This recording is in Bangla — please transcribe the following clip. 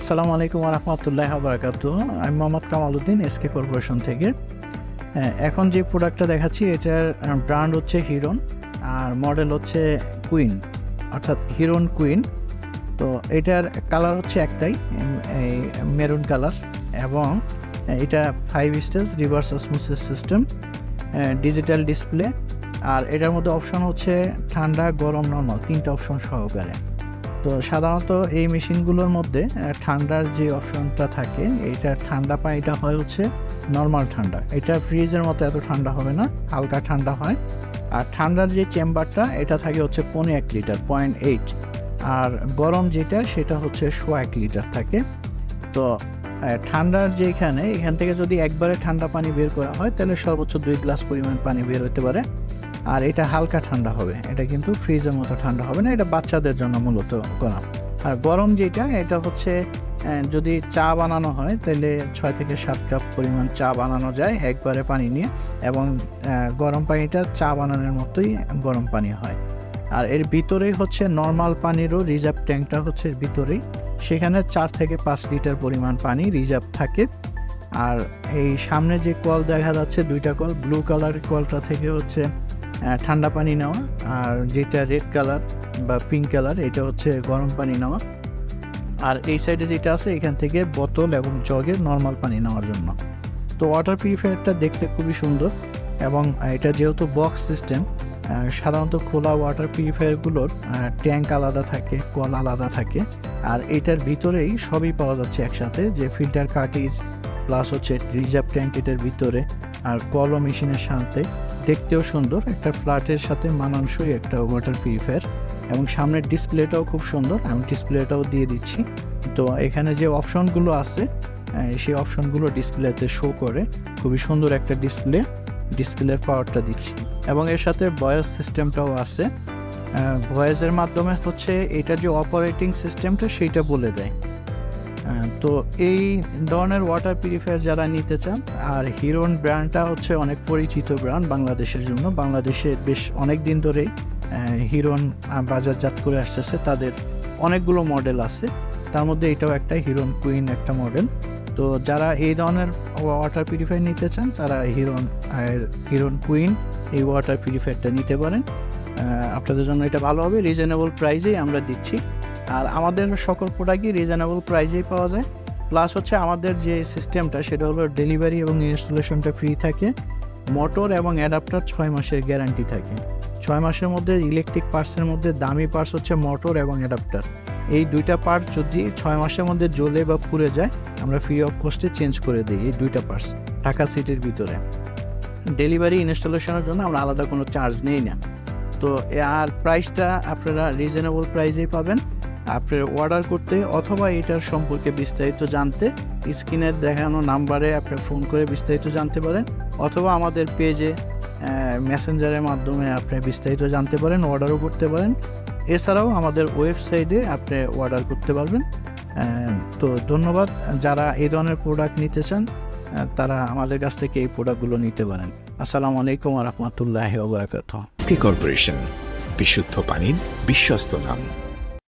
আসসালামু আলাইকুম রহমতুল্লাহ বারাকাতু আমি মোহাম্মদ কামালউদ্দিন এসকে কর্পোরেশন থেকে। হ্যাঁ, এখন যে প্রোডাক্টটা দেখাচ্ছি এটার ব্র্যান্ড হচ্ছে হিরন আর মডেল হচ্ছে কুইন অর্থাৎ হিরন কুইন তো এটার কালার হচ্ছে একটাই এই মেরুন কালার এবং এটা five stage reverse osmosis system digital display আর এটার মধ্যে অপশন হচ্ছে ঠান্ডা গরম নর্মাল তিনটা অপশন সহকারে। তো সাধারণত এই মেশিনগুলোর মধ্যে ঠান্ডার যে অপশনটা থাকে, এইটার ঠান্ডা পানিটা হয় হচ্ছে নর্মাল ঠান্ডা। এটা ফ্রিজের মতো এত ঠান্ডা হবে না, হালকা ঠান্ডা হয়। আর ঠান্ডার যে চেম্বারটা, এটা থাকে হচ্ছে পনেরো এক লিটার পয়েন্ট এইট আর গরম যেটা, সেটা হচ্ছে শো এক লিটার থাকে। তো ঠান্ডার যে এখানে, এখান থেকে যদি একবারে ঠান্ডা পানি বের করা হয়, তাহলে সর্বোচ্চ দুই গ্লাস পরিমাণ পানি বের হতে পারে। আর এটা হালকা ঠান্ডা হবে। এটা কিন্তু ফ্রিজের মতো ঠান্ডা হবে না, এটা বাচ্চাদের জন্য মূলত করা আর গরম যেটা, এটা হচ্ছে যদি চা বানানো হয়, তাহলে ছয় থেকে সাত কাপ পরিমাণ চা বানানো যায় একবারে পানি নিয়ে এবং গরম পানিটা চা বানানোর মতোই গরম পানি হয়। আর এর ভিতরেই হচ্ছে নর্মাল পানিরও রিজার্ভ ট্যাঙ্কটা হচ্ছে ভিতরেই। সেখানে চার থেকে পাঁচ লিটার পরিমাণ পানি রিজার্ভ থাকে। আর এই সামনে যে কল দেখা যাচ্ছে, দুইটা কল ব্লু কালার কলটা থেকে হচ্ছে ঠান্ডা পানি নেওয়া, আর যেটা রেড কালার বা পিঙ্ক কালার এটা হচ্ছে গরম পানি নেওয়া। আর এই সাইডে যেটা আছে, এখান থেকে বোতল এবং জগের নর্মাল পানি নেওয়ার জন্য। তো ওয়াটার পিউরিফায়ারটা দেখতে খুবই সুন্দর এবং এটা যেহেতু বক্স সিস্টেম সাধারণত খোলা ওয়াটার পিউরিফায়ারগুলোর ট্যাঙ্ক আলাদা থাকে, কল আলাদা থাকে। আর এটার ভিতরেই সবই পাওয়া যাচ্ছে একসাথে, যে ফিল্টার কার্টিজ প্লাস হচ্ছে রিজার্ভ ট্যাঙ্ক এটার ভিতরে, আর কলও মেশিনের সাথে। দেখতেও সুন্দর, একটা ফ্ল্যাটের সাথে মানানসই একটা ওয়াটার পিউরিফায়ার এবং সামনের ডিসপ্লেটাও খুব সুন্দর, আমি ডিসপ্লেটাও দিয়ে দিচ্ছি। তো এখানে যে অপশনগুলো আছে সেই অপশনগুলো ডিসপ্লেতে শো করে খুবই সুন্দর একটা ডিসপ্লে ডিসপ্লের পাওয়ারটা দিচ্ছি। এবং এর সাথে ভয়েস সিস্টেমটাও আছে। ভয়েসের মাধ্যমে হচ্ছে এটা যে অপারেটিং সিস্টেমটা সেইটা বলে দেয়। তো এই ধরনের ওয়াটার পিউরিফায়ার যারা নিতে চান, আর হিরোন ব্র্যান্ডটা হচ্ছে অনেক পরিচিত ব্র্যান্ড বাংলাদেশের জন্য। বাংলাদেশে বেশ অনেক দিন ধরেই হিরোন বাজারজাত করে আসতেছে। তাদের অনেকগুলো মডেল আছে। তার মধ্যে এটাও একটা হিরোন কুইন একটা মডেল তো যারা এই ধরনের ওয়াটার পিউরিফায়ার নিতে চান, তারা হিরোন হিরোন কুইন এই ওয়াটার পিউরিফায়ারটা নিতে পারেন। আপনাদের জন্য এটা ভালো হবে। রিজনেবল প্রাইজেই আমরা দিচ্ছি। আর আমাদের সকল প্রোডাক্টই রিজনেবল প্রাইজেই পাওয়া যায়। প্লাস হচ্ছে আমাদের যে সিস্টেমটা সেটা হলো ডেলিভারি এবং ইনস্টলেশনটা ফ্রি থাকে। মোটর এবং অ্যাডাপ্টার ছয় মাসের গ্যারান্টি থাকে। ছয় মাসের মধ্যে ইলেকট্রিক পার্টসের মধ্যে দামি পার্টস হচ্ছে মোটর এবং অ্যাডাপ্টার এই দুইটা পার্ট যদি ছয় মাসের মধ্যে জ্বলে বা পুড়ে যায়, আমরা ফ্রি অফ কস্টে চেঞ্জ করে দিই এই দুইটা পার্টস ঢাকা সিটির ভিতরে। ডেলিভারি ইনস্টলেশনের জন্য আমরা আলাদা কোনো চার্জ নেই না। তো আর প্রাইসটা আপনারা রিজনেবল প্রাইসেই পাবেন। আপনার অর্ডার করতে অথবা এটার সম্পর্কে বিস্তারিত জানতে স্ক্রিনে দেখানো নাম্বারে আপনি ফোন করে বিস্তারিত জানতে পারেন অথবা আমাদের পেজে মেসেঞ্জারের মাধ্যমে আপনি বিস্তারিত জানতে পারেন অর্ডারও করতে পারেন। এছাড়াও আমাদের ওয়েবসাইটে আপনি অর্ডার করতে পারবেন। তো ধন্যবাদ। যারা এই ধরনের প্রোডাক্ট নিতে চান তারা আমাদের কাছ থেকে এই প্রোডাক্টগুলো নিতে পারেন। আসসালামু আলাইকুম রহমতুল্লাহ ওবরাকাত কর্পোরেশন বিশুদ্ধ পানির বিশ্বস্ত নাম।